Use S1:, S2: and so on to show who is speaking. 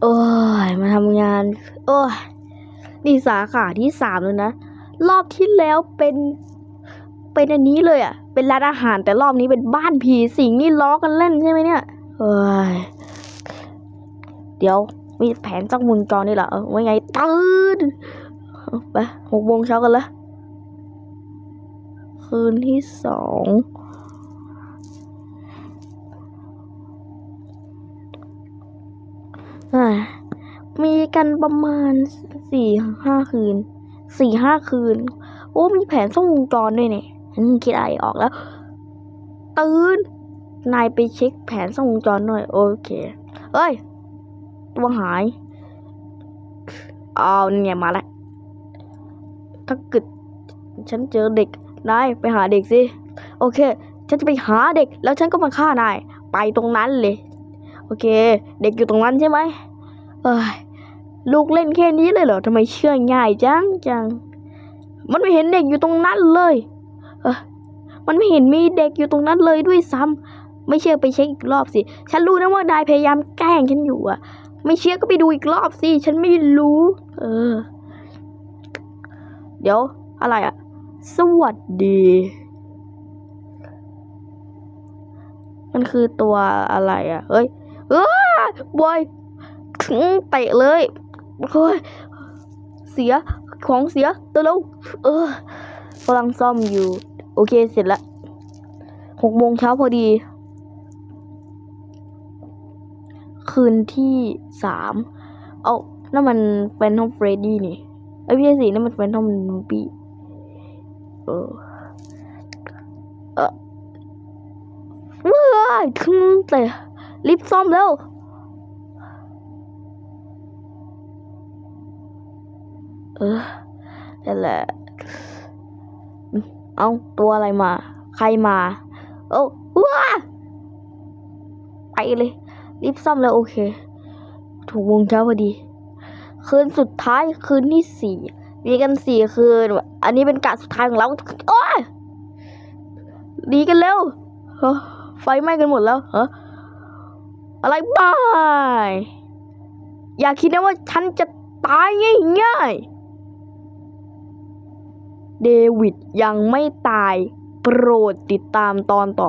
S1: โอ้ยมาทำงาน โอ้ยนี่สาขาที่สามแล้วนะ รอบที่แล้วเป็น เป็นอันนี้เลยอะ่ะ เป็นร้านอาหารแต่รอบนี้เป็นบ้านผีสิงนี่ล้อกันเล่นใช่ไหมเนี่ย เอ้ย เดี๋ยว มีแผนจ้องมุงจรนี่เหรอว่าไงตื่นไปหกโมงเช้ากันละคืนที่สองอ่ามีกันประมาณสี่ห้าคืนสี่ห้าคืน โอ้มีแผนส่องวงจรด้วยเนี่ยคิดอะไรออกแล้ว ตื่น นายไปเช็คแผนส่องวงจรหน่อย โอเค เอ้ย ตัวหายเอาเนี่ยมาแล้วถ้าเกิดฉันเจอเด็กนายไปหาเด็กสิโอเค ฉันจะไปหาเด็ก แล้วฉันก็มาฆ่านายไปตรงนั้นเลย โอเค เด็กอยู่ตรงนั้นใช่ไหมเอ้ยลูกเล่นแค่นี้เลยเหรอทำไมเชื่อง่ายจังจังมันไม่เห็นเด็กอยู่ตรงนั้นเลย เออมันไม่เห็นมีเด็กอยู่ตรงนั้นเลยด้วยซ้ำไม่เชื่อไปเช็คอีกรอบสิ ฉันรู้นะว่านายพยายามแกล้งฉันอยู่อะ ไม่เชื่อก็ไปดูอีกรอบสิฉันไม่รู้ เออ เดี๋ยวอะไรอะสวัสดี มันคือตัวอะไรอะเฮ้ยเอ้ยบอยอื้อเตะเลยเฮ้ยเสียของเสียเร็วเออกำลังซ่อมอยู่ โอเคเสร็จละหกโมงเช้าพอดี คืนที่สามเอานั่นมันแฟนทอมเฟรดดี้นี่ไอ้พี่สินั่นมันแฟนทอมนูปีเออเออเว้ยทึงแต่รีบซ่อมแล้วเออนั่นแหละเอาตัวอะไรมา ใครมา โอ้ว้าไปเลย รีบซ่อมแล้วโอเค ถูกวงเช้าพอดี คืนสุดท้ายคืนที่สี่มีกันสี่คืน อันนี้เป็นกะสุดท้ายของเรา โอ้ยดีกันเร็วฮ้อไฟไหม้กันหมดแล้วเหรออะไรบ้าอย่าคิดนะว่าฉันจะตายง่ายๆ เดวิดยังไม่ตาย โปรดติดตามตอนต่อ